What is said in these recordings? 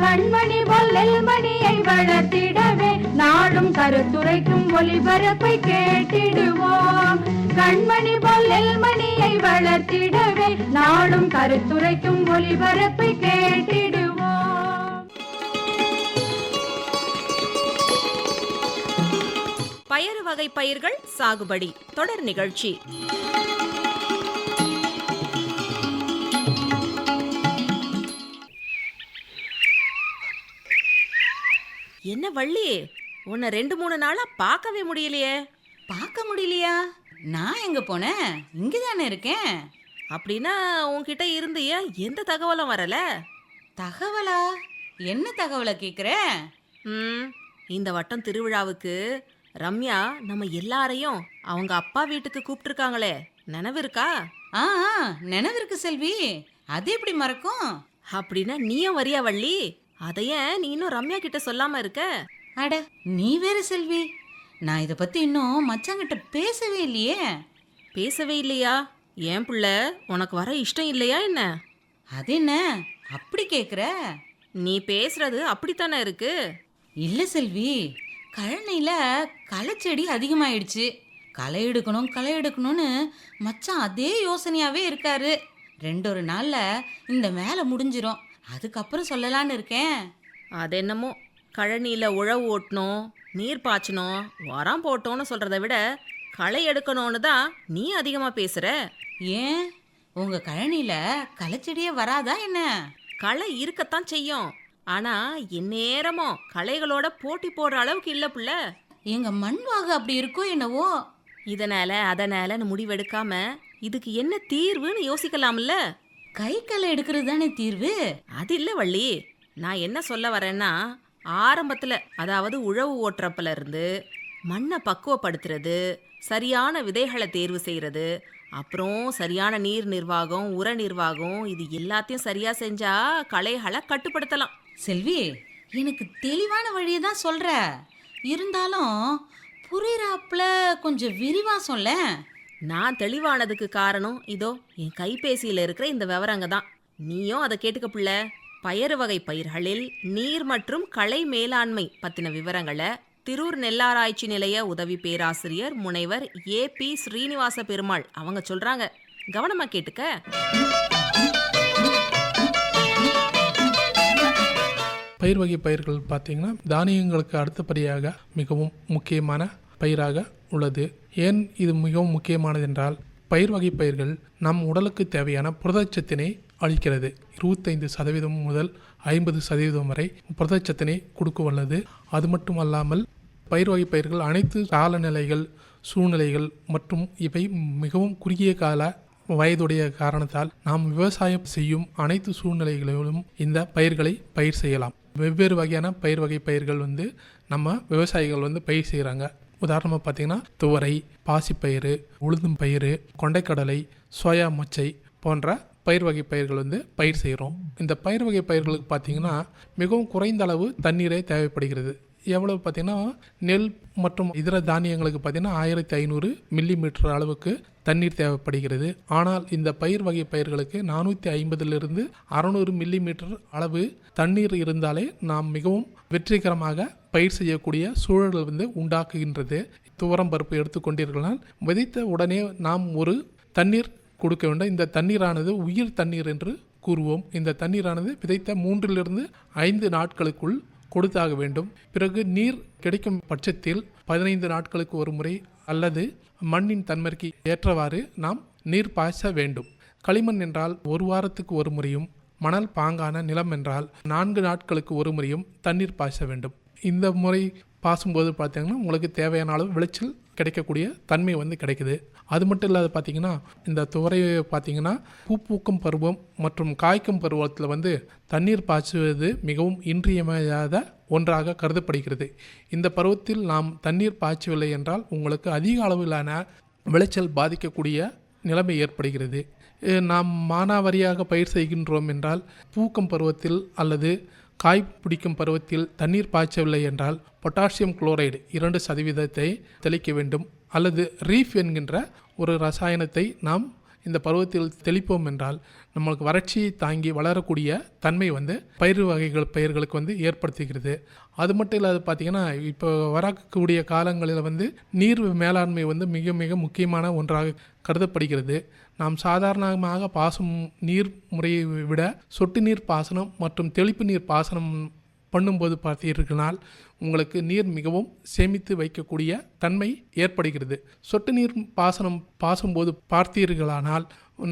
கண்மணி பொல்லல் மணியை வளர்த்திடவே நாடும் கருத்துரைக்கும் ஒளிபரப்பை கேட்டிடுவோம். கண்மணி பொல்லல் மணியை வளர்த்திடவே நாடும் கருத்துரைக்கும் ஒளிபரப்பை கேட்டிடுவோம். பயறு வகை பயிர்கள் சாகுபடி தொடர் நிகழ்ச்சி. என்ன வள்ளி? உன்னை ரெண்டு மூணு நாளா பார்க்கவே முடியலையே. பார்க்க முடியலையா? நான் எங்க போனேன்? இங்க தானே இருக்கேன். அப்படின்னா உன்கிட்ட இருந்து ஏன் எந்த தகவலும் வரல? தகவலா? என்ன தகவலை கேக்குற? ம் இந்த வட்டம் திருவிழாவுக்கு ரம்யா நம்ம எல்லாரையும் அவங்க அப்பா வீட்டுக்கு கூப்பிட்டுருக்காங்களே. நினைவு இருக்கா? ஆ ஆ, நினைவிருக்கு செல்வி. அது எப்படி மறக்கும்? அப்படின்னா நீயும் வரியா வள்ளி? அதைய நீ இன்னும் ரம்யா கிட்ட சொல்லாம இருக்க? அட நீ வேற செல்வி. நான் இத பத்தி இன்னும் மச்சாங்கிட்ட பேசவே இல்லையே. பேசவே இல்லையா? ஏன் புள்ள உனக்கு வர இஷ்டம் இல்லையா என்ன? அது என்ன? அப்படி கேக்குற? நீ பேசுறது அப்படித்தானே இருக்கு? இல்ல செல்வி கழனியில களைச்செடி அதிகமாயிடுச்சு. களை எடுக்கணும் களை எடுக்கணும்னு மச்சான் அதே யோசனையாவே இருக்காரு. ரெண்டொரு நாள்ல இந்த வேலை முடிஞ்சிரும். அதுக்கப்புறம் சொல்லலான்னு இருக்கேன். அது என்னமோ? கழனியில உழவு ஓட்டணும் நீர் பாய்ச்சணும் உரம் போட்டோன்னு சொல்றதை விட களை எடுக்கணும்னு தான் நீ அதிகமா பேசுற? ஏன்? உங்க கழனியில களைச்செடியே வராதா என்ன? களை இருக்கத்தான் செய்யும். ஆனா எந்நேரமும் களைகளோட போட்டி போடுற அளவுக்கு இல்ல புள்ள. எங்க மண் வாகு அப்படி இருக்கோ என்னவோ? இதனால அதனாலன்னு முடிவெடுக்காம இதுக்கு என்ன தீர்வுன்னு யோசிக்கலாம்ல? கை களை எடுக்கிறது தானே தீர்வு? அது இல்ல வள்ளி. நான் என்ன சொல்ல வரேன்னா ஆரம்பத்துல அதாவது உழவு ஓட்டுறப்பல இருந்து மண்ணை பக்குவப்படுத்துறது சரியான விதைகளை தேர்வு செய்யறது அப்புறம் சரியான நீர் நிர்வாகம் உர நிர்வாகம் இது எல்லாத்தையும் சரியா செஞ்சா களைகளை கட்டுப்படுத்தலாம். செல்வி எனக்கு தெளிவான வழியை தான் சொல்ற. இருந்தாலும் புரியுறாப்புல கொஞ்சம் விரிவா சொல்ல நான் தெளிவானதுக்கு காரணம் இதோ என் கைபேசியில் இருக்கிற இந்த விவரங்க தான். நீயும் அதை கேட்டுக்க பிள்ள. பயறு வகை பயிர்களில் நீர் மற்றும் களை மேலாண்மை பற்றின விவரங்களை திரூர் நெல்லாராய்ச்சி நிலைய உதவி பேராசிரியர் முனைவர் ஏ பி ஸ்ரீனிவாச பெருமாள் அவங்க சொல்றாங்க. கவனமா கேட்டுக்க. பயிர் வகை பயிர்கள் பார்த்தீங்கன்னா தானியங்களுக்கு அடுத்தபடியாக மிகவும் முக்கியமான பயிராக உள்ளது. ஏன் இது மிகவும் முக்கியமானது என்றால் பயிர் வகை பயிர்கள் நம் உடலுக்கு தேவையான புரதச்சத்தினை அளிக்கிறது. இருபத்தைந்து சதவீதம் முதல் ஐம்பது சதவீதம் வரை புரதச்சத்தினை கொடுக்க வல்லது அது மட்டும் அல்லாமல் பயிர் வகை பயிர்கள் அனைத்து காலநிலைகள் சூழ்நிலைகள் மற்றும் இவை மிகவும் குறுகிய கால வயதுடைய காரணத்தால் நாம் விவசாயம் செய்யும் அனைத்து சூழ்நிலைகளிலும் இந்த பயிர்களை பயிர் செய்யலாம். வெவ்வேறு வகையான பயிர் வகை பயிர்கள் வந்து நம்ம விவசாயிகள் வந்து பயிர் செய்கிறாங்க உதாரணமாக பார்த்தீங்கன்னா துவரை பாசிப்பயிறு உளுந்தும் பயிறு கொண்டைக்கடலை சோயா மொச்சை போன்ற பயிர் வகை பயிர்கள் வந்து பயிர் செய்கிறோம். இந்த பயிர் வகை பயிர்களுக்கு பார்த்தீங்கன்னா மிகவும் குறைந்த அளவு தண்ணீரே தேவைப்படுகிறது. எவ்வளவு பார்த்தீங்கன்னா நெல் மற்றும் இதர தானியங்களுக்கு பார்த்தீங்கன்னா ஆயிரத்தி ஐநூறு மில்லி மீட்டர் அளவுக்கு தண்ணீர் தேவைப்படுகிறது. ஆனால் இந்த பயிர் வகை பயிர்களுக்கு நானூற்றி ஐம்பதிலிருந்து அறநூறு மில்லி மீட்டர் அளவு தண்ணீர் இருந்தாலே நாம் மிகவும் வெற்றிகரமாக பயிர் செய்யக்கூடிய சூழல் வந்து உண்டாக்குகின்றது. துவரம் பருப்பு எடுத்துக்கொண்டீர்களால் விதைத்த உடனே நாம் ஒரு தண்ணீர் கொடுக்க வேண்டும். இந்த தண்ணீரானது உயிர் தண்ணீர் என்று கூறுவோம். இந்த தண்ணீரானது விதைத்த மூன்றிலிருந்து ஐந்து நாட்களுக்குள் கொடுத்தாக வேண்டும். பிறகு நீர் கிடைக்கும் பட்சத்தில் பதினைந்து நாட்களுக்கு ஒரு முறை அல்லது மண்ணின் தன்மைக்கு ஏற்றவாறு நாம் நீர் பாய்ச்ச வேண்டும். களிமண் என்றால் ஒரு வாரத்துக்கு ஒரு முறையும் மணல் பாங்கான நிலம் என்றால் நான்கு நாட்களுக்கு ஒரு முறையும் தண்ணீர் பாய்ச்ச வேண்டும். இந்த முறை பாசும்போது பார்த்தீங்கன்னா உங்களுக்கு தேவையான அளவு விளைச்சல் கிடைக்கக்கூடிய தன்மை வந்து கிடைக்குது. அது மட்டும் இல்லாத பார்த்தீங்கன்னா இந்த துவரையை பார்த்தீங்கன்னா பூ பூக்கும் பருவம் மற்றும் காய்க்கும் பருவத்தில் வந்து தண்ணீர் பாய்ச்சுவது மிகவும் இன்றியமையாத ஒன்றாக கருதப்படுகிறது. இந்த பருவத்தில் நாம் தண்ணீர் பாய்ச்சவில்லை என்றால் உங்களுக்கு அதிக அளவிலான விளைச்சல் பாதிக்கக்கூடிய நிலைமை ஏற்படுகிறது. நாம் மானாவாரியாக பயிர் செய்கின்றோம் என்றால் பூக்கம் பருவத்தில் அல்லது காய் பிடிக்கும் பருவத்தில் தண்ணீர் பாய்ச்சவில்லை என்றால் பொட்டாசியம் குளோரைடு இரண்டு சதவீதத்தை தெளிக்க வேண்டும் அல்லது ரீஃப் என்கின்ற ஒரு ரசாயனத்தை நாம் இந்த பருவத்தில் தெளிப்போம் என்றால் நம்மளுக்கு வறட்சியை தாங்கி வளரக்கூடிய தன்மை வந்து பயிர் வகைகள் பயிர்களுக்கு வந்து ஏற்படுத்துகிறது. அது மட்டும் இல்லாத பார்த்திங்கன்னா இப்போ வரக்கூடிய காலங்களில் வந்து நீர் மேலாண்மை வந்து மிக மிக முக்கியமான ஒன்றாக கருதப்படுகிறது. நாம் சாதாரணமாக பாசும் நீர் முறையை விட சொட்டு நீர் பாசனம் மற்றும் தெளிப்பு நீர் பாசனம் பண்ணும்போது பார்த்தீர்களால் உங்களுக்கு நீர் மிகவும் சேமித்து வைக்கக்கூடிய தன்மை ஏற்படுகிறது. சொட்டு நீர் பாசனம் பாசும்போது பார்த்தீர்களானால்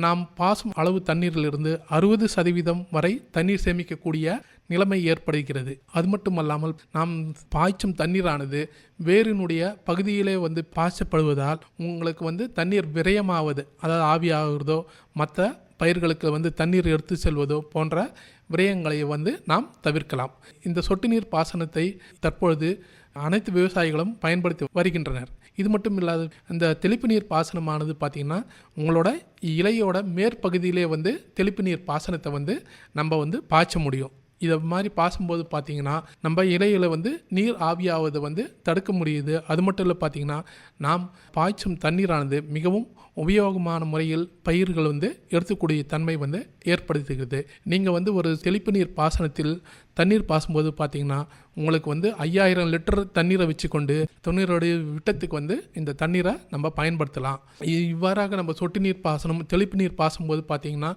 நாம் பாசும் அளவு தண்ணீரிலிருந்து அறுபது சதவீதம் வரை தண்ணீர் சேமிக்கக்கூடிய நிலைமை ஏற்படுகிறது. அது மட்டுமல்லாமல் நாம் பாய்ச்சும் தண்ணீரானது வேரினுடைய பகுதியிலே வந்து பாய்ச்சப்படுவதால் உங்களுக்கு வந்து தண்ணீர் விரயமாவது அதாவது ஆவியாகிறதோ மற்ற பயிர்களுக்கு வந்து தண்ணீர் எடுத்து செல்வதோ போன்ற விரயங்களை வந்து நாம் தவிர்க்கலாம். இந்த சொட்டு நீர் பாசனத்தை தற்பொழுது அனைத்து விவசாயிகளும் பயன்படுத்தி வருகின்றனர். இது மட்டும் இல்லாது இந்த தெளிப்பு நீர் பாசனமானது பார்த்திங்கன்னா உங்களோட இலையோட மேற்பகுதியிலே வந்து தெளிப்பு நீர் பாசனத்தை வந்து நம்ம வந்து பாய்ச்ச முடியும். இதை மாதிரி பாசும்போது பார்த்தீங்கன்னா நம்ம இலையில் வந்து நீர் ஆவியாவதை வந்து தடுக்க முடியுது. அது மட்டும் இல்லை பார்த்தீங்கன்னா நாம் பாய்ச்சும் தண்ணீரானது மிகவும் உபயோகமான முறையில் பயிர்கள் வந்து எடுத்துக்கூடிய தன்மை வந்து ஏற்படுத்துகிறது. நீங்கள் வந்து ஒரு தெளிப்பு நீர் பாசனத்தில் தண்ணீர் பாசும்போது பார்த்தீங்கன்னா உங்களுக்கு வந்து ஐயாயிரம் லிட்டர் தண்ணீரை வச்சுக்கொண்டு தொண்ணூறு விட்டத்துக்கு வந்து இந்த தண்ணீரை நம்ம பயன்படுத்தலாம். இவ்வாறாக நம்ம சொட்டு நீர் பாசனம் தெளிப்பு நீர் பாசும்போது பார்த்தீங்கன்னா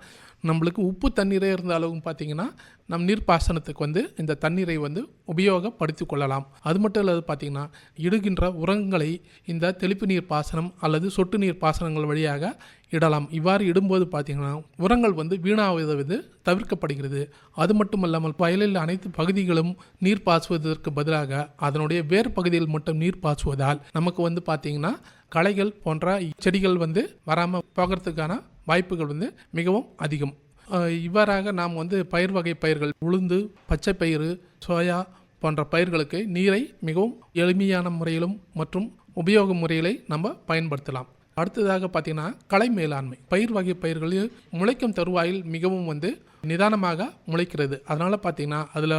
நம்மளுக்கு உப்பு தண்ணீரே இருந்தாலும் பார்த்தீங்கன்னா நம் நீர் பாசனத்துக்கு வந்து இந்த தண்ணீரை வந்து உபயோகப்படுத்தி கொள்ளலாம். அது மட்டும் இல்லாது பார்த்தீங்கன்னா இடுகின்ற உரங்களை இந்த தெளிப்பு நீர் பாசனம் அல்லது சொட்டு நீர் பாசனங்கள் வழியாக இடலாம். இவ்வாறு இடும்போது பார்த்தீங்கன்னா உரங்கள் வந்து வீணாவது தவிர்க்கப்படுகிறது. அது மட்டுமல்லாமல் வயலில் அனைத்து பகுதிகளும் நீர் பாசுவதற்கு பதிலாக அதனுடைய வேறு பகுதியில் மட்டும் நீர் பாய்ச்சுவதால் நமக்கு வந்து பார்த்தீங்கன்னா களைகள் போன்ற செடிகள் வந்து வராமல் போகிறதுக்கான வாய்ப்புகள் வந்து மிகவும் அதிகம். இவ்வாறாக நாம் வந்து பயிர் வகை பயிர்கள் உளுந்து பச்சை பயிறு சோயா போன்ற பயிர்களுக்கு நீரை மிகவும் எளிமையான முறையிலும் மற்றும் உபயோக முறைகளை நம்ம பயன்படுத்தலாம். அடுத்ததாக பார்த்தீங்கன்னா கலை மேலாண்மை. பயிர் வகை பயிர்களில் முளைக்கும் தருவாயில் மிகவும் வந்து நிதானமாக முளைக்கிறது. அதனால் பார்த்தீங்கன்னா அதில்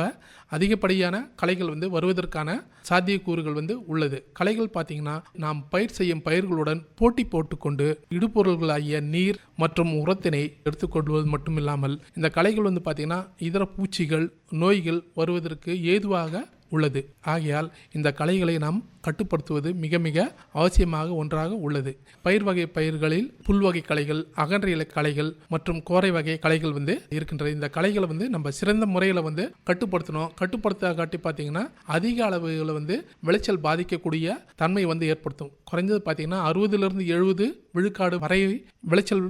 அதிகப்படியான கலைகள் வந்து வருவதற்கான சாத்தியக்கூறுகள் வந்து உள்ளது. கலைகள் பார்த்தீங்கன்னா நாம் பயிர் செய்யும் பயிர்களுடன் போட்டி போட்டுக்கொண்டு இடுபொருள்களாகிய நீர் மற்றும் உரத்தினை எடுத்துக்கொள்வது மட்டும் இல்லாமல் இந்த கலைகள் வந்து பார்த்தீங்கன்னா இதர பூச்சிகள் நோய்கள் வருவதற்கு ஏதுவாக உள்ளது. ஆகையால் இந்த களைகளை நாம் கட்டுப்படுத்துவது மிக மிக அவசியமாக ஒன்றாக உள்ளது. பயிர் வகை பயிர்களில் புல் வகை களைகள் அகன்ற இலை களைகள் மற்றும் கோரை வகை களைகள் வந்து இருக்கின்றது இந்த களைகளை வந்து நம்ம சிறந்த முறையில் வந்து கட்டுப்படுத்தணும். கட்டுப்படுத்த காட்டி பார்த்தீங்கன்னா அதிக அளவுகளை வந்து விளைச்சல் பாதிக்கக்கூடிய தன்மை வந்து ஏற்படுத்தும். குறைஞ்சது பார்த்தீங்கன்னா அறுபதுலேருந்து எழுபது விழுக்காடு வரை விளைச்சல்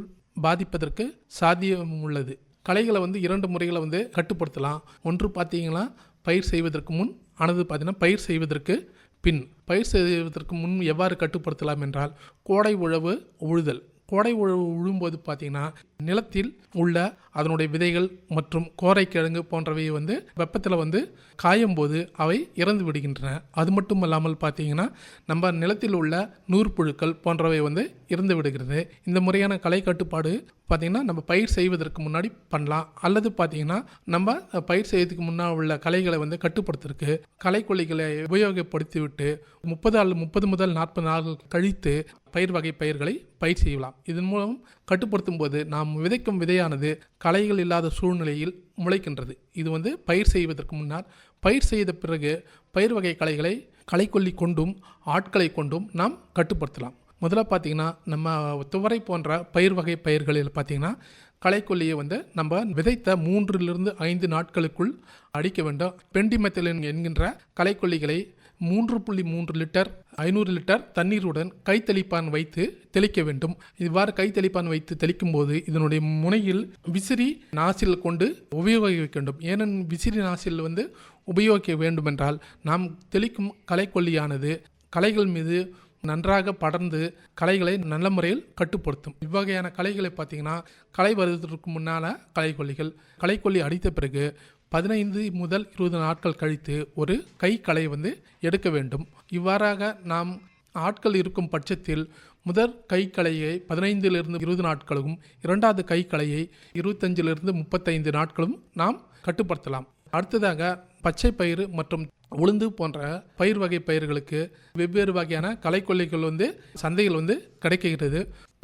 பாதிப்பதற்கு சாத்தியம் உள்ளது. களைகளை வந்து இரண்டு முறைகளை வந்து கட்டுப்படுத்தலாம். ஒன்று பார்த்தீங்கன்னா பயிர் செய்வதற்கு முன் ஆனது பார்த்திங்கன்னா பயிர் செய்வதற்கு பின் பயிர் செய்வதற்கு முன் எவ்வாறு கட்டுப்படுத்தலாம் என்றால் கோடை உழவு உழுதல். கோடை உழவு உழும்போது பார்த்திங்கன்னா நிலத்தில் உள்ள அதனுடைய விதைகள் மற்றும் கோரைக்கிழங்கு போன்றவை வந்து வெப்பத்தில் வந்து காயும் போது அவை இறந்து விடுகின்றன. அது மட்டும் இல்லாமல் பார்த்தீங்கன்னா நம்ம நிலத்தில் உள்ள நூற்புழுக்கள் போன்றவை வந்து இறந்து விடுகிறது. இந்த முறையான கலை கட்டுப்பாடு பார்த்திங்கன்னா நம்ம பயிர் செய்வதற்கு முன்னாடி பண்ணலாம். அல்லது பார்த்திங்கன்னா நம்ம பயிர் செய்யறதுக்கு முன்னால் உள்ள களைகளை வந்து கட்டுப்படுத்துறதுக்கு கலைக்கொல்லிகளை உபயோகப்படுத்தி விட்டு முப்பது அல்லது முப்பது முதல் நாற்பது நாள் கழித்து பயிர் வகை பயிர்களை பயிர் செய்யலாம். இதன் மூலம் கட்டுப்படுத்தும் போது நாம் விதைக்கும் விதையானது களைகள் இல்லாத சூழ்நிலையில் முளைக்கின்றது. இது வந்து பயிர் செய்வதற்கு முன்னால் பயிர் செய்த பிறகு பயிர் வகை களைகளை களைக்கொல்லி கொண்டும் ஆட்களை கொண்டும் நாம் கட்டுப்படுத்தலாம். முதல்ல பார்த்தீங்கன்னா நம்ம துவரை போன்ற பயிர் வகை பயிர்களில் பார்த்தீங்கன்னா களைக்கொல்லியை வந்து நம்ம விதைத்த மூன்றிலிருந்து ஐந்து நாட்களுக்குள் அடிக்க வேண்டும். பெண்டிமெத்திலின் என்கின்ற களைக்கொல்லிகளை மூன்று புள்ளி மூன்று லிட்டர் ஐநூறு லிட்டர் தண்ணீருடன் கைத்தெளிப்பான் வைத்து தெளிக்க வேண்டும். இவ்வாறு கைத்தெளிப்பான் வைத்து தெளிக்கும் போது இதனுடைய முனையில் விசிறி நாசில் கொண்டு உபயோகிக்க வேண்டும். ஏனென் விசிறி நாசில் வந்து உபயோகிக்க வேண்டுமென்றால் நாம் தெளிக்கும் களைக்கொல்லியானது களைகள் மீது நன்றாக படர்ந்து களைகளை நல்ல முறையில் கட்டுப்படுத்தும். இவ்வகையான களைகளை பார்த்தீங்கன்னா களை வருவதற்கு முன்னால் களைக்கொல்லிகள். களைக்கொல்லி அடித்த பிறகு பதினைந்து முதல் இருபது நாட்கள் கழித்து ஒரு கை களை வந்து எடுக்க வேண்டும். இவ்வாறாக நாம் ஆட்கள் இருக்கும் பட்சத்தில் முதல் கைக்களையை பதினைந்திலிருந்து இருபது நாட்களும் இரண்டாவது கைக்களையை இருபத்தஞ்சிலிருந்து முப்பத்தைந்து நாட்களும் நாம் கட்டுப்படுத்தலாம். அடுத்ததாக பச்சை பயிறு மற்றும் உளுந்து போன்ற பயிர் வகை பயிர்களுக்கு வெவ்வேறு வகையான களைக்கொல்லிகள் வந்து சந்தையில் வந்து கிடைக்கிறது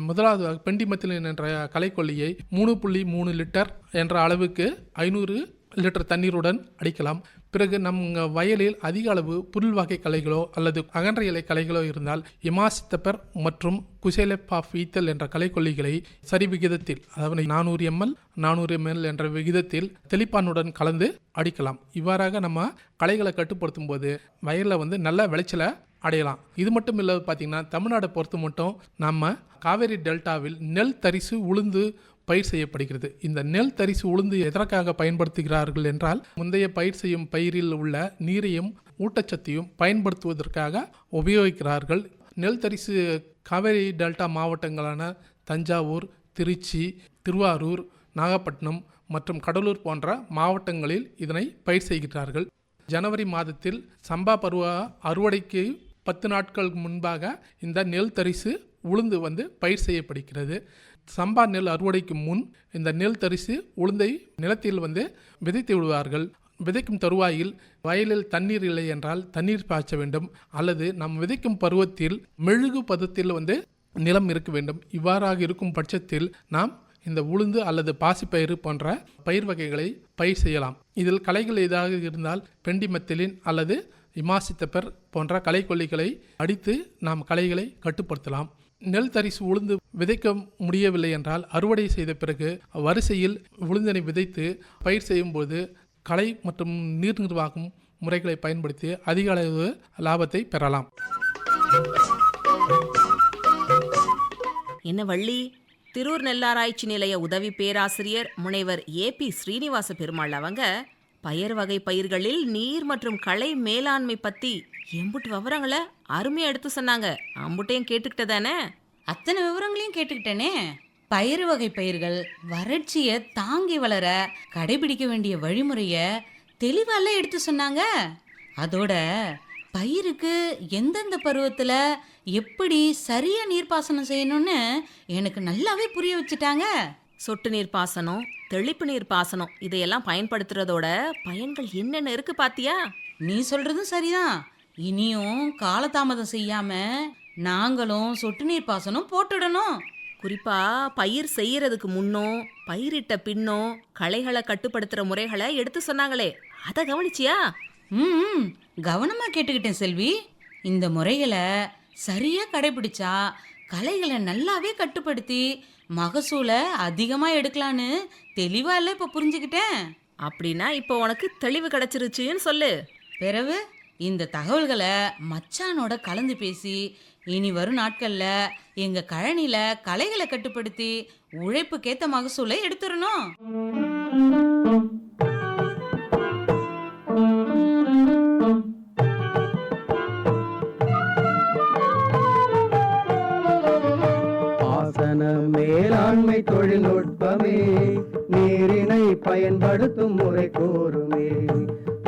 முதலாவது பெண்டிமத்திலின் என்ற களைக்கொல்லியை மூணு புள்ளி மூணு லிட்டர் என்ற அளவுக்கு ஐநூறு லிட்டர் தண்ணீருடன் அடிக்கலாம். பிறகு நம் வயலில் அதிக அளவு புல் வகை கலைகளோ அல்லது அகன்ற இலை கலைகளோ இருந்தால் இமாசித்தப்பர் மற்றும் குசேலப்பா ஃபீத்தல் என்ற கலைக்கொல்லிகளை சரி விகிதத்தில் அதாவது நானூறு எம்எல் நானூறு எம்எல் என்ற விகிதத்தில் தெளிப்பானுடன் கலந்து அடிக்கலாம். இவ்வாறாக நம்ம களைகளை கட்டுப்படுத்தும் போது வயலில் வந்து நல்ல விளைச்சலை அடையலாம். இது மட்டும் இல்லாத பார்த்தீங்கன்னா தமிழ்நாடை பொறுத்து மட்டும் நம்ம காவேரி டெல்டாவில் நெல் தரிசு உளுந்து பயிர் செய்யப்படுகிறது. இந்த நெல் தரிசு உளுந்து எதற்காக பயன்படுத்துகிறார்கள் என்றால் முந்தைய பயிர் செய்யும் பயிரில் உள்ள நீரையும் ஊட்டச்சத்தையும் பயன்படுத்துவதற்காக உபயோகிக்கிறார்கள். நெல் தரிசு காவேரி டெல்டா மாவட்டங்களான தஞ்சாவூர் திருச்சி திருவாரூர் நாகப்பட்டினம் மற்றும் கடலூர் போன்ற மாவட்டங்களில் இதனை பயிர் செய்கிறார்கள். ஜனவரி மாதத்தில் சம்பா பருவ அறுவடைக்கு பத்து நாட்களுக்கு முன்பாக இந்த நெல் தரிசு உளுந்து வந்து பயிர் செய்யப்படுகிறது. சம்பா நெல் அறுவடைக்கு முன் இந்த நெல் தரிசு உளுந்தை நிலத்தில் வந்து விதைத்து விடுவார்கள். விதைக்கும் தருவாயில் வயலில் தண்ணீர் இல்லை என்றால் தண்ணீர் பாய்ச்ச வேண்டும். அல்லது நாம் விதைக்கும் பருவத்தில் மெழுகு பதத்தில் வந்து நிலம் இருக்க வேண்டும். இவ்வாறாக இருக்கும் பட்சத்தில் நாம் இந்த உளுந்து அல்லது பாசிப்பயிறு போன்ற பயிர் வகைகளை பயிர் செய்யலாம். இதில் களைகள் ஏதாக இருந்தால் பெண்டிமெத்திலின் அல்லது இமாசித்தப்பர் போன்ற களைக்கொல்லிகளை அடித்து நாம் களைகளை கட்டுப்படுத்தலாம். நெல் தரிசு உளுந்து விதைக்க முடியவில்லை என்றால் அறுவடை செய்த பிறகு வரிசையில் உளுந்தினை விதைத்து பயிர் செய்யும்போது களை மற்றும் நீர் நிர்வாகம் முறைகளை பயன்படுத்தி அதிக அளவு லாபத்தை பெறலாம். என்ன வள்ளி? திருவூர் நெல்லாராய்ச்சி நிலைய உதவி பேராசிரியர் முனைவர் ஏ பி ஸ்ரீனிவாச பெருமாள் அவங்க பயர் வகை பயிர்களில் நீர் மற்றும் களை மேலாண்மை பத்தி எம்புட்டு விவரங்களை அருமையா எடுத்து சொன்னாங்க. அம்புட்டையும் கேட்டுக்கிட்டதானே அத்தனை விவரங்களையும் கேட்டுக்கிட்டேனே. பயிறு வகை பயிர்கள் வறட்சியை தாங்கி வளர கடைபிடிக்க வேண்டிய வழிமுறைய தெளிவால எடுத்து சொன்னாங்க. அதோட பயிருக்கு எந்தெந்த பருவத்துல எப்படி சரியா நீர்ப்பாசனம் செய்யணும்னு எனக்கு நல்லாவே புரிய வச்சுட்டாங்க. சொட்டு நீர் பாசனம் தெளிப்பு நீர் பாசனம் இதையெல்லாம் பயன்படுத்துறதோட பயன்கள் என்னென்ன இருக்கு பாத்தியா? நீ சொல்றதும் சரிதான். இனியும் காலதாமதம் செய்யாம நாங்களும் சொட்டு நீர் பாசனம் போட்டுடணும். குறிப்பா பயிர் செய்யறதுக்கு முன்னோ பயிரிட்ட பின்னோ களைகளை கட்டுப்படுத்துற முறைகளை எடுத்து சொன்னாங்களே. அதை கவனிச்சியா? ம் கவனமா கேட்டுக்கிட்டேன் செல்வி. இந்த முறைகளை சரியா கடைபிடிச்சா கலைகளை நல்லாவே கட்டுப்படுத்தி மகசூலை அதிகமா எடுக்கலான்னு தெளிவா இல்ல இப்ப புரிஞ்சுக்கிட்டேன். அப்படின்னா இப்போ உனக்கு தெளிவு கிடைச்சிருச்சுன்னு சொல்லு. பிறகு இந்த தகவல்களை மச்சானோட கலந்து பேசி இனி வரும் நாட்களில் எங்கள் கழனியில் கலைகளை கட்டுப்படுத்தி உழைப்புக்கேத்த மகசூலை எடுத்துடணும். மேலாண்மை தொழில்நுட்பமே நீரினை பயன்படுத்தும் முறை கோருமே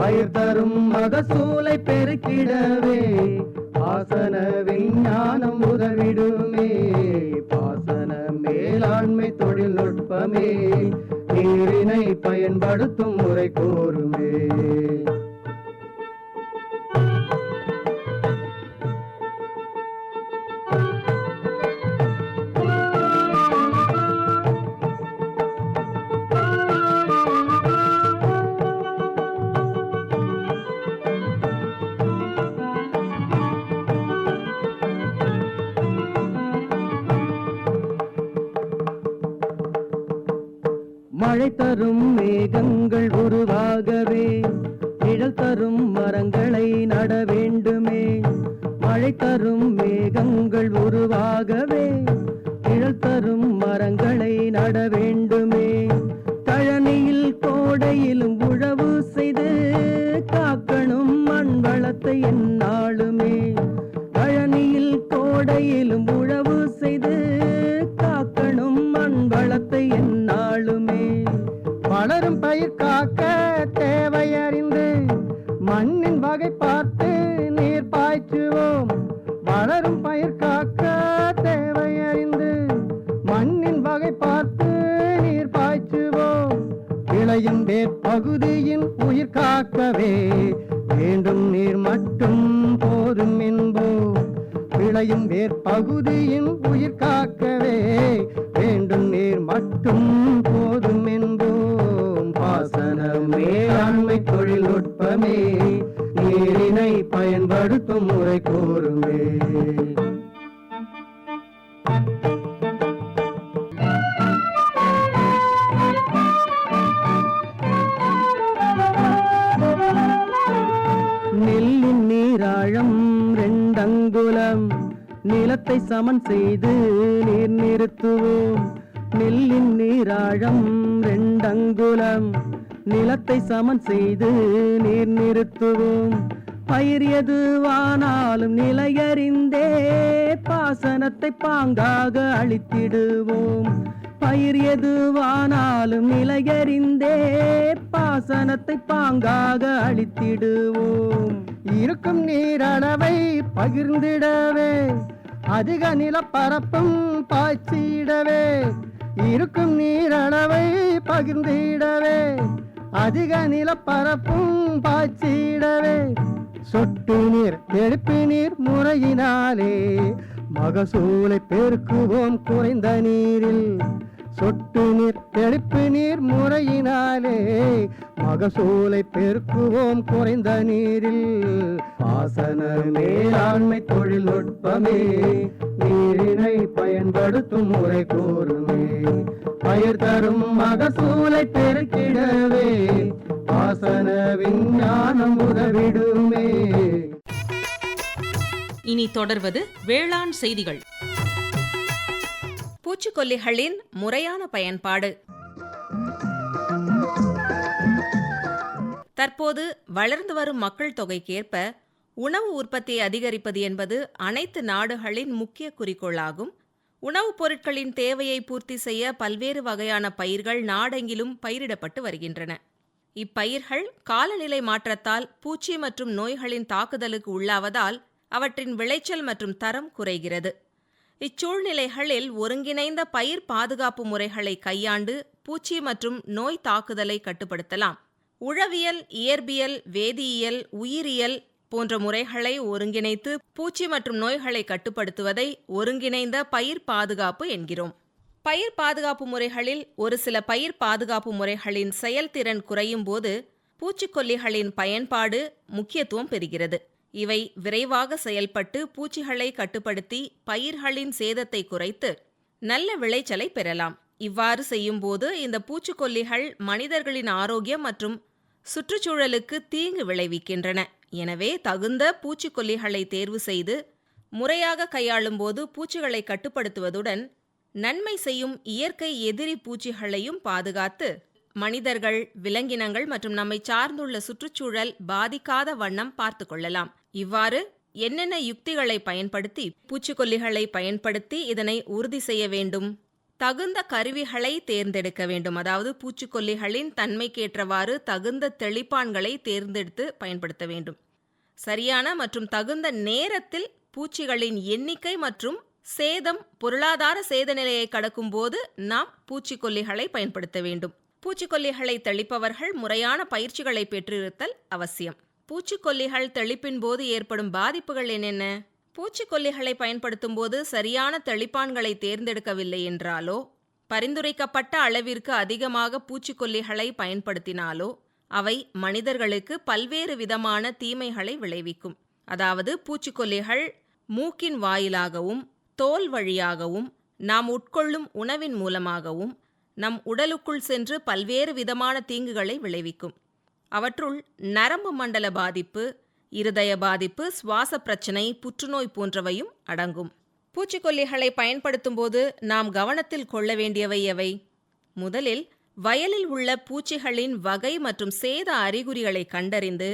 பயிர் தரும் மகசூலை பெருக்கிடவே. பாசன விஞ்ஞானம் உதவிடுமே. பாசன மேலாண்மை தொழில்நுட்பமே நீரினை பயன்படுத்தும் முறை கோருமே மழை தரும் மேகங்கள் உருவாகவே. நிழல் தரும் மரங்களை நட வேண்டுமே. மழை தரும் மேகங்கள் உருவாகவே. நிழல் தரும் விளையும் பகுதியின் உயிர் காக்கவே. வேண்டும் நீர் மட்டும் போதும் என்போம். பாசன மேலாண்மை தொழில்நுட்பமே நீரினை பயன்படுத்தும் முறை கூறுமே. நிலத்தை சமன் செய்து நீர் நிறுத்துவோம். நெல்லின் நீராழம் ரெண்டங்குலம். நிலத்தை சமன் செய்து நீர் நிறுத்துவோம். பயிர் எதுவானாலும் நிலையறிந்தே பாசனத்தை பாங்காக அழித்திடுவோம். பயிர் எதுவானாலும் நிலையறிந்தே பாசனத்தை பாங்காக அழித்திடுவோம். இருக்கும் நீரளவை பகிர்ந்திடவே அதிக நிலப்பரப்பும் பாய்ச்சிடவே இருக்கும் நீரளவை பகிர்ந்திடவே அதிக நிலப்பரப்பும் பாய்ச்சிடவே. சொட்டு நீர் எழுப்பு நீர் முறையினாலே மகசூலை பெருக்குவோம் குறைந்த நீரில். சொட்டு நீர் தெளிப்பு நீர் முறையினாலே மகசூலை பெருக்குவோம் குறைந்த நீரில். பாசன மேலாண்மை தொழில்நுட்பமே நீரினை பயன்படுத்தும் முறை கூறுமே. பயிர் தரும் மகசூலை பெருக்கிடவே பாசன விஞ்ஞானம் உதவிடுமே. இனி தொடர்வது வேளாண் செய்திகள். பூச்சிக்கொல்லிகளின் முறையான பயன்பாடு. தற்போது வளர்ந்து வரும் மக்கள் தொகைக்கேற்ப உணவு உற்பத்தியை அதிகரிப்பது என்பது அனைத்து நாடுகளின் முக்கிய குறிக்கோளாகும். உணவுப் பொருட்களின் தேவையை பூர்த்தி செய்ய பல்வேறு வகையான பயிர்கள் நாடெங்கிலும் பயிரிடப்பட்டு வருகின்றன. இப்பயிர்கள் காலநிலை மாற்றத்தால் பூச்சி மற்றும் நோய்களின் தாக்குதலுக்கு உள்ளாவதால் அவற்றின் விளைச்சல் மற்றும் தரம் குறைகிறது. இச்சூழ்நிலைகளில் ஒருங்கிணைந்த பயிர் பாதுகாப்பு முறைகளை கையாண்டு பூச்சி மற்றும் நோய் தாக்குதலை கட்டுப்படுத்தலாம். உழவியல் இயற்பியல் வேதியியல் உயிரியல் போன்ற முறைகளை ஒருங்கிணைத்து பூச்சி மற்றும் நோய்களை கட்டுப்படுத்துவதை ஒருங்கிணைந்த பயிர் பாதுகாப்பு என்கிறோம். பயிர் பாதுகாப்பு முறைகளில் ஒரு சில பயிர் பாதுகாப்பு முறைகளின் செயல்திறன் குறையும் போது பூச்சிக்கொல்லிகளின் பயன்பாடு முக்கியத்துவம் பெறுகிறது. இவை விரைவாக செயல்பட்டு பூச்சிகளை கட்டுப்படுத்தி பயிர்களின் சேதத்தை குறைத்து நல்ல விளைச்சலை பெறலாம். இவ்வாறு செய்யும்போது இந்த பூச்சிக்கொல்லிகள் மனிதர்களின் ஆரோக்கியம் மற்றும் சுற்றுச்சூழலுக்கு தீங்கு விளைவிக்கின்றன. எனவே தகுந்த பூச்சிக்கொல்லிகளை தேர்வு செய்து முறையாக கையாளும்போது பூச்சிகளை கட்டுப்படுத்துவதுடன் நன்மை செய்யும் இயற்கை எதிரி பூச்சிகளையும் பாதுகாத்து மனிதர்கள் விலங்கினங்கள் மற்றும் நம்மை சார்ந்துள்ள சுற்றுச்சூழல் பாதிக்காத வண்ணம் பார்த்து கொள்ளலாம். இவ்வாறு என்னென்ன யுக்திகளை பயன்படுத்தி பூச்சிக்கொல்லிகளை பயன்படுத்தி இதனை உறுதி செய்ய வேண்டும்? தகுந்த கருவிகளை தேர்ந்தெடுக்க வேண்டும். அதாவது பூச்சிக்கொல்லிகளின் தன்மைக்கேற்றவாறு தகுந்த தெளிப்பான்களை தேர்ந்தெடுத்து பயன்படுத்த வேண்டும். சரியான மற்றும் தகுந்த நேரத்தில் பூச்சிகளின் எண்ணிக்கை மற்றும் சேதம் பொருளாதார சேத நிலையை கடக்கும்போது நாம் பூச்சிக்கொல்லிகளை பயன்படுத்த வேண்டும். பூச்சிக்கொல்லிகளை தெளிப்பவர்கள் முறையான பயிற்சிகளை பெற்றிருத்தல் அவசியம். பூச்சிக்கொல்லிகள் தெளிப்பின் போது ஏற்படும் பாதிப்புகள் என்னென்ன? பூச்சிக்கொல்லிகளை பயன்படுத்தும் போது சரியான தெளிப்பான்களை தேர்ந்தெடுக்கவில்லை என்றாலோ? பரிந்துரைக்கப்பட்ட அளவிற்கு அதிகமாக பூச்சிக்கொல்லிகளை பயன்படுத்தினாலோ? அவை மனிதர்களுக்கு பல்வேறு விதமான தீமைகளை விளைவிக்கும். அதாவது பூச்சிக்கொல்லிகள் மூக்கின் வாயிலாகவும் தோல் வழியாகவும் நாம் உட்கொள்ளும் உணவின் மூலமாகவும் நம் உடலுக்குள் சென்று பல்வேறு விதமான தீங்குகளை விளைவிக்கும். அவற்றுள் நரம்பு மண்டல பாதிப்பு இருதய பாதிப்பு சுவாச பிரச்சனை புற்றுநோய் போன்றவையும் அடங்கும். பூச்சிக்கொல்லிகளை பயன்படுத்தும் போது நாம் கவனத்தில் கொள்ள வேண்டியவை எவை? முதலில் வயலில் உள்ள பூச்சிகளின் வகை மற்றும் சேத அறிகுறிகளை கண்டறிந்து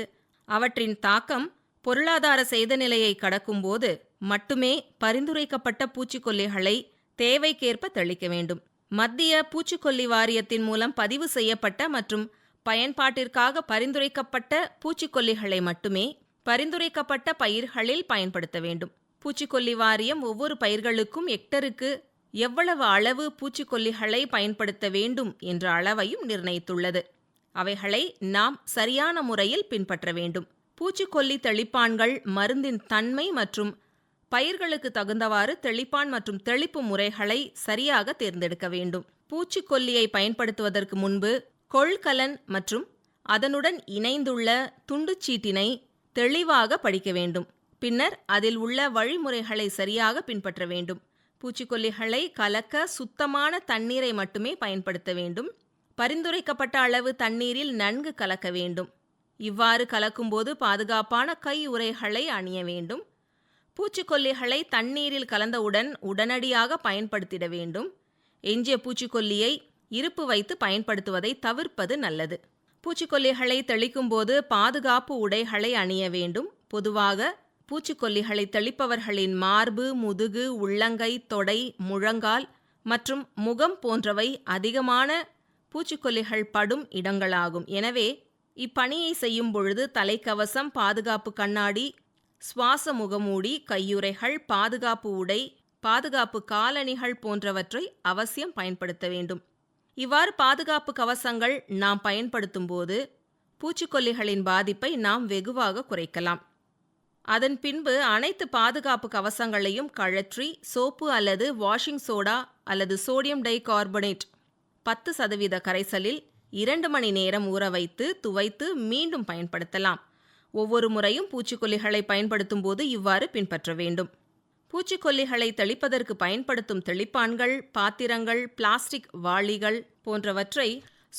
அவற்றின் தாக்கம் பொருளாதார சேத நிலையை கடக்கும்போது மட்டுமே பரிந்துரைக்கப்பட்ட பூச்சிக்கொல்லிகளை தேவைக்கேற்ப தெளிக்க வேண்டும். மத்திய பூச்சிக்கொல்லி வாரியத்தின் மூலம் பதிவு செய்யப்பட்ட மற்றும் பயன்பாட்டிற்காக பரிந்துரைக்கப்பட்ட பூச்சிக்கொல்லிகளை மட்டுமே பரிந்துரைக்கப்பட்ட பயிர்களில் பயன்படுத்த வேண்டும். பூச்சிக்கொல்லி வாரியம் ஒவ்வொரு பயிர்களுக்கும் ஹெக்டருக்கு எவ்வளவு அளவு பூச்சிக்கொல்லிகளை பயன்படுத்த வேண்டும் என்ற அளவையும் நிர்ணயித்துள்ளது. அவைகளை நாம் சரியான முறையில் பின்பற்ற வேண்டும். பூச்சிக்கொல்லி தெளிப்பான்கள் மருந்தின் தன்மை மற்றும் பயிர்களுக்கு தகுந்தவாறு தெளிப்பான் மற்றும் தெளிப்பு முறைகளை சரியாக தேர்ந்தெடுக்க வேண்டும். பூச்சிக்கொல்லியை பயன்படுத்துவதற்கு முன்பு கொள்கலன் மற்றும் அதனுடன் இணைந்துள்ள துண்டுச்சீட்டினை தெளிவாக படிக்க வேண்டும். பின்னர் அதில் உள்ள வழிமுறைகளை சரியாக பின்பற்ற வேண்டும். பூச்சிக்கொல்லிகளை கலக்க சுத்தமான தண்ணீரை மட்டுமே பயன்படுத்த வேண்டும். பரிந்துரைக்கப்பட்ட அளவு தண்ணீரில் நன்கு கலக்க வேண்டும். இவ்வாறு கலக்கும்போது பாதுகாப்பான கை உரைகளை அணிய வேண்டும். பூச்சிக்கொல்லிகளை தண்ணீரில் கலந்தவுடன் உடனடியாக பயன்படுத்திட வேண்டும். எஞ்சிய பூச்சிக்கொல்லியை இருப்பு வைத்து பயன்படுத்துவதை தவிர்ப்பது நல்லது. பூச்சிக்கொல்லிகளை தெளிக்கும்போது பாதுகாப்பு உடைகளை அணிய வேண்டும். பொதுவாக பூச்சிக்கொல்லிகளை தெளிப்பவர்களின் மார்பு முதுகு உள்ளங்கை தொடை முழங்கால் மற்றும் முகம் போன்றவை அதிகமான பூச்சிக்கொல்லிகள் படும் இடங்களாகும். எனவே இப்பணியை செய்யும் பொழுது தலைக்கவசம் பாதுகாப்பு கண்ணாடி சுவாச முகமூடி கையுறைகள் பாதுகாப்பு உடை பாதுகாப்பு காலணிகள் போன்றவற்றை அவசியம் பயன்படுத்த வேண்டும். இவ்வாறு பாதுகாப்பு கவசங்கள் நாம் பயன்படுத்தும் போது பூச்சிக்கொல்லிகளின் பாதிப்பை நாம் வெகுவாக குறைக்கலாம். அதன் பின்பு அனைத்து பாதுகாப்பு கவசங்களையும் கழற்றி சோப்பு அல்லது வாஷிங் சோடா அல்லது சோடியம் டை கார்பனேட் பத்து சதவீத கரைசலில் இரண்டு மணி நேரம் ஊற வைத்து துவைத்து மீண்டும் பயன்படுத்தலாம். ஒவ்வொரு முறையும் பூச்சிக்கொல்லிகளை பயன்படுத்தும் போது இவ்வாறு பின்பற்ற வேண்டும். பூச்சிக்கொல்லிகளை தெளிப்பதற்கு பயன்படுத்தும் தெளிப்பான்கள் பாத்திரங்கள் பிளாஸ்டிக் வாளிகள் போன்றவற்றை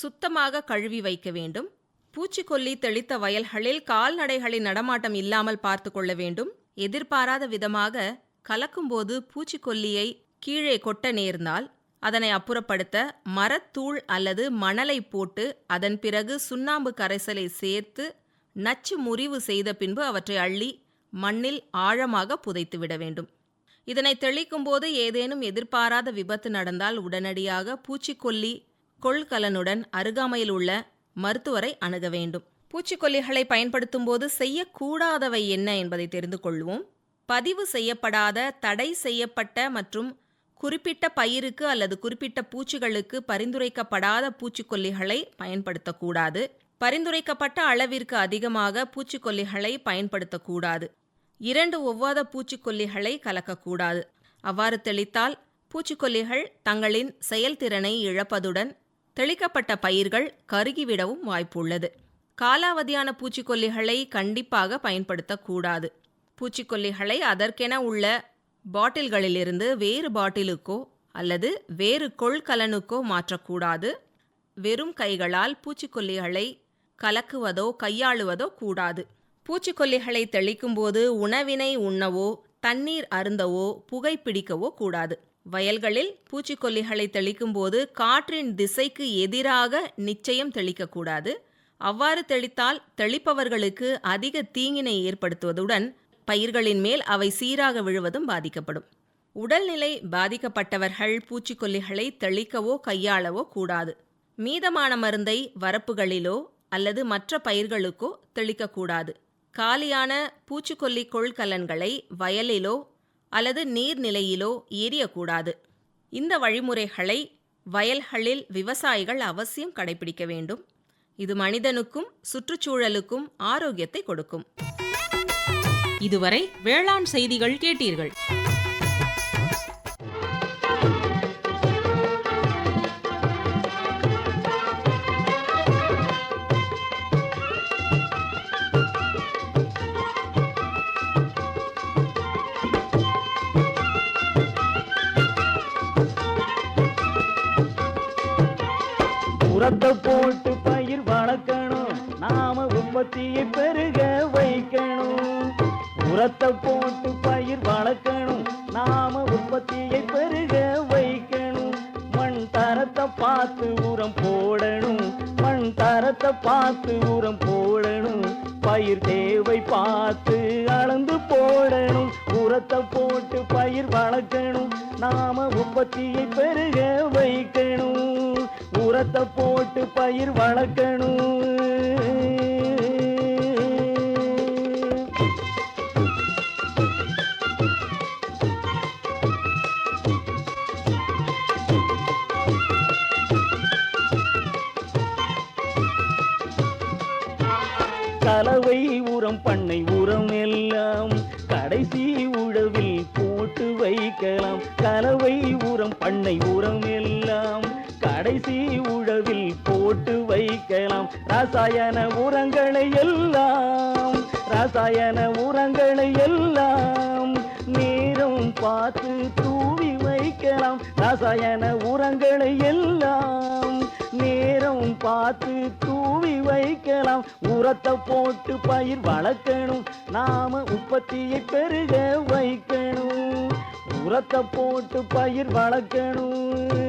சுத்தமாக கழுவி வைக்க வேண்டும். பூச்சிக்கொல்லி தெளித்த வயல்களில் கால்நடைகளின் நடமாட்டம் இல்லாமல் பார்த்து கொள்ள வேண்டும். எதிர்பாராத விதமாக கலக்கும்போது பூச்சிக்கொல்லியை கீழே கொட்ட நேர்ந்தால் அதனை அப்புறப்படுத்த மரத்தூள் அல்லது மணலை போட்டு அதன் பிறகு சுண்ணாம்பு கரைசலை சேர்த்து நச்சு முறிவு செய்த பின்பு அவற்றை அள்ளி மண்ணில் ஆழமாக புதைத்துவிட வேண்டும். இதனை தெளிக்கும் போது ஏதேனும் எதிர்பாராத விபத்து நடந்தால் உடனடியாக பூச்சிக்கொல்லி கொள்கலனுடன் அருகாமையில் உள்ள மருத்துவரை அணுக வேண்டும். பூச்சிக்கொல்லிகளை பயன்படுத்தும் போது செய்யக்கூடாதவை என்ன என்பதை தெரிந்து கொள்வோம். பதிவு செய்யப்படாத தடை செய்யப்பட்ட மற்றும் குறிப்பிட்ட பயிருக்கு அல்லது குறிப்பிட்ட பூச்சிகளுக்கு பரிந்துரைக்கப்படாத பூச்சிக்கொல்லிகளை பயன்படுத்தக்கூடாது. பரிந்துரைக்கப்பட்ட அளவிற்கு அதிகமாக பூச்சிக்கொல்லிகளை பயன்படுத்தக்கூடாது. இரண்டு ஒவ்வாத பூச்சிக்கொல்லிகளை கலக்கக்கூடாது. அவ்வாறு தெளித்தால் பூச்சிக்கொல்லிகள் தங்களின் செயல்திறனை இழப்பதுடன் தெளிக்கப்பட்ட பயிர்கள் கருகிவிடவும் வாய்ப்புள்ளது. காலாவதியான பூச்சிக்கொல்லிகளை கண்டிப்பாக பயன்படுத்தக்கூடாது. பூச்சிக்கொல்லிகளை அதற்கென உள்ள பாட்டில்களிலிருந்து வேறு பாட்டிலுக்கோ அல்லது வேறு கொள்கலனுக்கோ மாற்றக்கூடாது. வெறும் கைகளால் பூச்சிக்கொல்லிகளை கலக்குவதோ கையாளுவதோ கூடாது. பூச்சிக்கொல்லிகளை தெளிக்கும்போது உணவினை உண்ணவோ தண்ணீர் அருந்தவோ புகைப்பிடிக்கவோ கூடாது. வயல்களில் பூச்சிக்கொல்லிகளை தெளிக்கும்போது காற்றின் திசைக்கு எதிராக நிச்சயம் தெளிக்கக்கூடாது அவ்வாறு தெளித்தால் தெளிப்பவர்களுக்கு அதிக தீங்கினை ஏற்படுத்துவதுடன் பயிர்களின் மேல் அவை சீராக விழுவதும் பாதிக்கப்படும். உடல்நிலை பாதிக்கப்பட்டவர்கள் பூச்சிக்கொல்லிகளை தெளிக்கவோ கையாளவோ கூடாது. மீதமான மருந்தை வரப்புகளிலோ அல்லது மற்ற பயிர்களுக்கோ தெளிக்கக்கூடாது காலியான பூச்சிக்கொல்லி கொள்கலன்களை வயலிலோ அல்லது நீர்நிலையிலோ எரியக்கூடாது. இந்த வழிமுறைகளை வயல்களில் விவசாயிகள் அவசியம் கடைபிடிக்க வேண்டும். இது மனிதனுக்கும் சுற்றுச்சூழலுக்கும் ஆரோக்கியத்தை கொடுக்கும். இதுவரை வேளாண் செய்திகள் கேட்டீர்கள். உரத்தை போட்டு பயிர் வளர்க்கணும். நாம உற்பத்தியை பெருக வைக்கணும். உரத்தை போட்டு பயிர் வளர்க்கணும். நாம உற்பத்தியை பெருக வைக்கணும். மண் தரத்தை பார்த்து உரம் போடணும். மண் தரத்தை பார்த்து உரம் போடணும். பயிர் தேவை பார்த்து அளந்து போடணும். உரத்தை போட்டு பயிர் வளர்க்கணும். நாம உற்பத்தியை பெருக வைக்கணும். உரத்தை போட்டு பயிர் வளர்க்கணும். கலவை உரம் பண்ணை உரம் எல்லாம் கடைசி உழவில் போட்டு வைக்கலாம். கலவை உரம் பண்ணை உரம் எல்லாம் கடைசி உழவில் போட்டு வைக்கலாம். ரசாயன உரங்களை எல்லாம் ரசாயன உரங்களை எல்லாம் நேரம் பார்த்து தூவி வைக்கலாம். ரசாயன உரங்களை எல்லாம் நேரம் பார்த்து தூவி வைக்கலாம். உரத்தை போட்டு பயிர் வளர்க்கணும். நாம உற்பத்தியை பெருக வைக்கணும். உரத்தை போட்டு பயிர் வளர்க்கணும்.